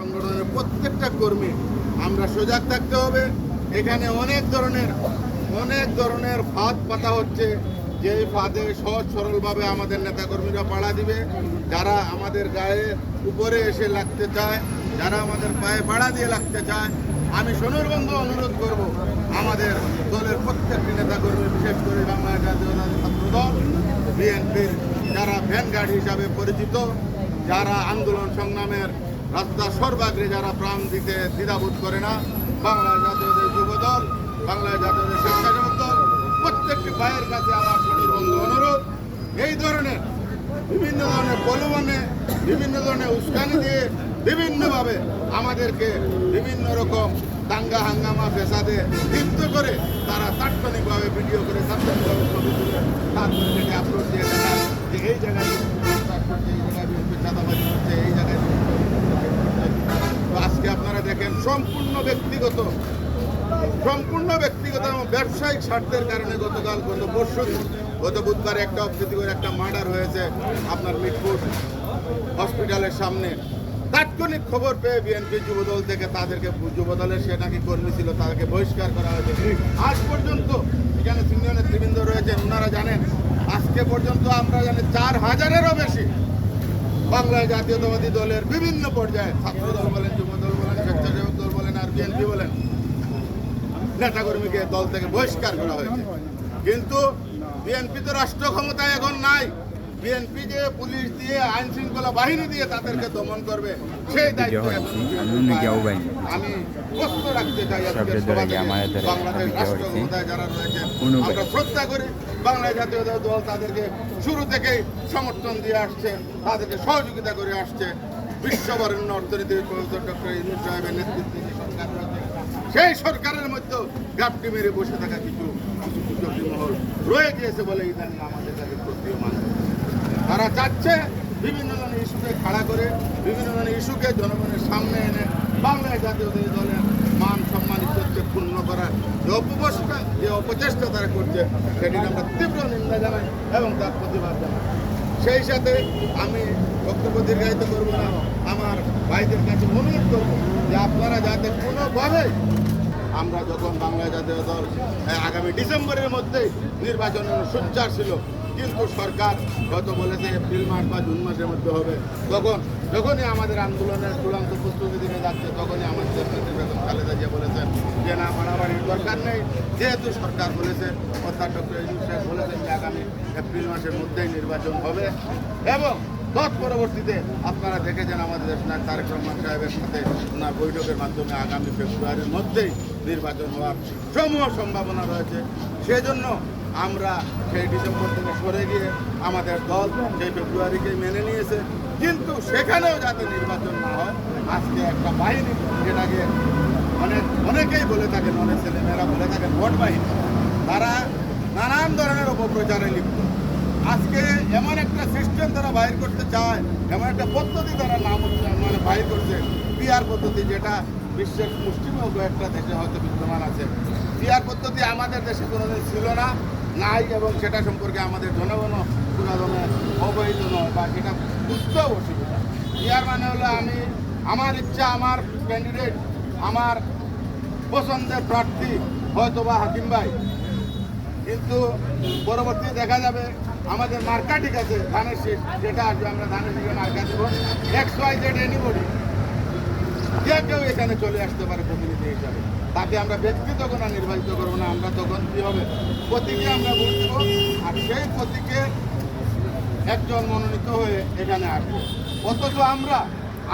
সংগঠনের প্রত্যেকটা কর্মী, আমরা সজাগ থাকতে হবে। এখানে অনেক ধরনের অনেক ধরনের ফাঁদ পাতা হচ্ছে। যে ফাঁদে সহজ সরলভাবে আমাদের নেতাকর্মীরা পাড়া দিবে। যারা আমাদের গায়ে উপরে এসে লাগতে চায়, যারা আমাদের পায়ে পাড়া দিয়ে লাগতে চায়, আমি সনুরবন্ধ অনুরোধ করব, আমাদের দলের প্রত্যেকটি নেতাকর্মী, বিশেষ করে বাংলা জাতীয়তাবাদী ছাত্র দল বিএনপির যারা ভ্যানগার্ড হিসাবে পরিচিত যারা আন্দোলন সংগ্রামের রাস্তা সর্বাগ্রে যারা প্রাণ দিতে দ্বিধাবোধ করে না বাংলা জাতীয়দের যুব দল বাংলা জাতীয়দের স্বেচ্ছাসেবক দল, প্রত্যেকটি ভাইয়ের কাছে আমার বন্ধু অনুরোধ, এই ধরনের বিভিন্ন ধরনের প্রলোভনে, বিভিন্ন ধরনের উস্কানি দিয়ে বিভিন্নভাবে আমাদেরকে বিভিন্ন রকম দাঙ্গা হাঙ্গামা ফেসাদে লিপ্ত করে তারা তাৎক্ষণিকভাবে ভিডিও করে তাৎক্ষণিকভাবে ছবি তুলে তারপরে আপলোড দিয়ে দেখায় যে এই জায়গায় এই জায়গায় বিএনপি চাঁদাবাজি করছে এই জায়গায় তো আজকে আপনারা দেখেন সম্পূর্ণ ব্যক্তিগত সম্পূর্ণ ব্যক্তিগত এবং ব্যবসায়িক স্বার্থের কারণে গতকাল, গত পরশু গত বুধবার একটা অপ্রীতিকর একটা মার্ডার হয়েছে আপনার মিটফুট হসপিটালের সামনে। তাৎক্ষণিক খবর পেয়ে বিএনপি যুবদল থেকে তাদেরকে যুবদলের সে নাকি কর্মী ছিল, তাদেরকে বহিষ্কার করা হয়েছে। আজ পর্যন্ত এখানে সিনিয়র নেতৃবৃন্দ রয়েছেন, ওনারা জানেন, আজকে পর্যন্ত আমরা জানি চার হাজারেরও বেশি বাংলায় জাতীয়তাবাদী দলের বিভিন্ন পর্যায়ে ছাত্র দল বলেন, যুব দল বলেন। নেতাকর্মীকে দল থেকে বহিষ্কার করা হয়েছে। কিন্তু বিএনপি তো রাষ্ট্র ক্ষমতায় এখন নাই। বিএনপি যে পুলিশ দিয়ে আইন শৃঙ্খলা বাহিনী দিয়ে তাদেরকে দমন করবে সেই দায়িত্ব এখন আমি প্রশ্ন রাখতে চাই বাংলাদেশ একটা রাষ্ট্র ক্ষমতায় যারা অনুবাদ। আমরা শ্রদ্ধা করি। বাংলাদেশ জাতীয় দল তাদেরকে শুরু থেকেই সমর্থন দিয়ে আসছে তাদেরকে সহযোগিতা করে আসছে। বিশ্ববরেণ্য প্রফেসর ডক্টর সাহেবের নেতৃত্বে। রয়েছে সেই সরকারের মধ্যে গাপটি মেরে বসে থাকা কিছু মহল রয়ে গিয়েছে বলে ইদানিং আমাদের কাছে প্রতীয়মান। তারা চাচ্ছে বিভিন্ন ধরনের ইস্যুকে খাড়া করে, বিভিন্ন ধরনের ইস্যুকে জনগণের সামনে এনে বাংলায় জাতীয় দলের মান সম্মান, ইজ্জতকে পূর্ণ করার যে অপচেষ্টা যে অপচেষ্টা তারা করছে, সেটির আমরা তীব্র নিন্দা জানাই এবং তার প্রতিবাদ জানাই। সেই সাথে আমি বক্তব্য দীর্ঘায়িত করব না। আমার ভাইদের কাছে অনুরোধ করব যে আপনারা যাতে কোনোভাবে আমরা যখন বাংলা জাতীয় দল আগামী ডিসেম্বরের মধ্যে নির্বাচনের সোচ্চার ছিল কিন্তু সরকার গত বলেছে এপ্রিল মাস বা জুন মাসের মধ্যে হবে, তখন যখনই আমাদের আন্দোলনের চূড়ান্ত প্রস্তুতি দিকে যাচ্ছে, তখনই আমাদের বেগম খালেদা জিয়া বলেছেন যে, না, মারামারির দরকার নেই। যেহেতু সরকার বলেছে, অর্থাৎ ডক্টর ইউনুস সাহেব বলেছেন যে, আগামী এপ্রিল মাসের মধ্যেই নির্বাচন হবে। এবং তৎ পরবর্তীতে আপনারা দেখেছেন আমাদের দেশনাথ তারেক রহমান সাহেবের সাথে ওনার বৈঠকের মাধ্যমে আগামী ফেব্রুয়ারির মধ্যেই নির্বাচন হওয়ার সমূহ সম্ভাবনা রয়েছে। সেজন্য আমরা সেই ডিসেম্বর থেকে সরে গিয়ে আমাদের দল সেই ফেব্রুয়ারিকে মেনে নিয়েছে। কিন্তু সেখানেও যাতে নির্বাচন না হয়, আজকে একটা বাহিনী যেটাকে অনেক, অনেকেই বলে থাকেন অনেক ছেলেমেয়েরা বলে থাকেন ভোট বাহিনী। তারা নানান ধরনের অপপ্রচারে লিপ্ত। আজকে এমন একটা সিস্টেম তারা বাইর করতে চায়, এমন একটা পদ্ধতি তারা নাম মানে বাইর করছে। পিআর পদ্ধতি যেটা বিশ্বের মুষ্টিমেয় কয়েকটা দেশে হয়তো বিদ্যমান আছে। পিআর পদ্ধতি আমাদের দেশে কোনোদিন ছিল না। নাই এবং সেটা সম্পর্কে আমাদের জনগণও পুরাদমে অবহিত নয় বা সেটা বুঝতেও অসুবিধা। পিআর মানে হলো আমি, আমার ইচ্ছা, আমার ক্যান্ডিডেট আমার পছন্দের প্রার্থী হয়তো বা হাকিম ভাই। কিন্তু পরবর্তী দেখা যাবে আমাদের মার্কা ঠিক আছে ধানের শীষ যেটা আসবে, আমরা ধানের শীষে মার্কা দেবো। এক্স ওয়াই জেড এনিবডি কেউ এখানে চলে আসতে পারে প্রতিনিধি হিসাবে তাকে আমরা ব্যক্তি তখন কোনো নির্বাচিত করব না। আমরা তখন কী হবে? প্রতীকে আমরা ভোট দেবো আর সেই প্রতীকে একজন মনোনীত হয়ে এখানে আসবে। অথচ আমরা,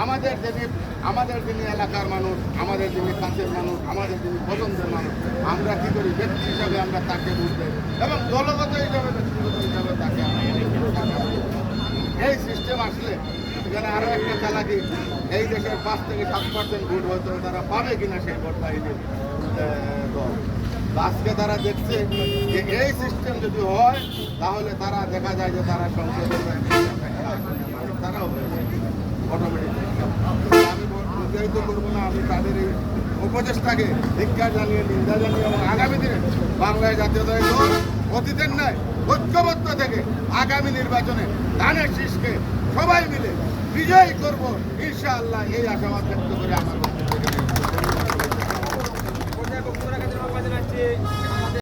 আমাদের যিনি আমাদের যিনি এলাকার মানুষ, আমাদের যিনি কাছের মানুষ, আমাদের যিনি পছন্দের মানুষ, আমরা কি করি? ব্যক্তি হিসাবে আমরা তাকে ভোট দেই। এবং দলগত হিসাবে ব্যক্তিগত হিসাবে তাকে এই সিস্টেম আসলে এখানে আরও একটা চালাকি এই দেশের পাঁচ থেকে সাত পার্সেন্ট ভোট হয়তো তারা পাবে কিনা সেই ভোট দল। আজকে তারা দেখছে যে এই সিস্টেম যদি হয়, তাহলে তারা দেখা যায় যে তারা সংসদের তারাও করব না, আমি তাদের এই জানিয়ে এবং আগামী দিনে বাংলায় দল অতীতের নয় ঐক্যবদ্ধ থেকে আগামী নির্বাচনে ধানের শীষকে সবাই মিলে বিজয়ী করব ইনশাআল্লাহ এই আশাবাদ ব্যক্ত করে আমার বক্তব্য।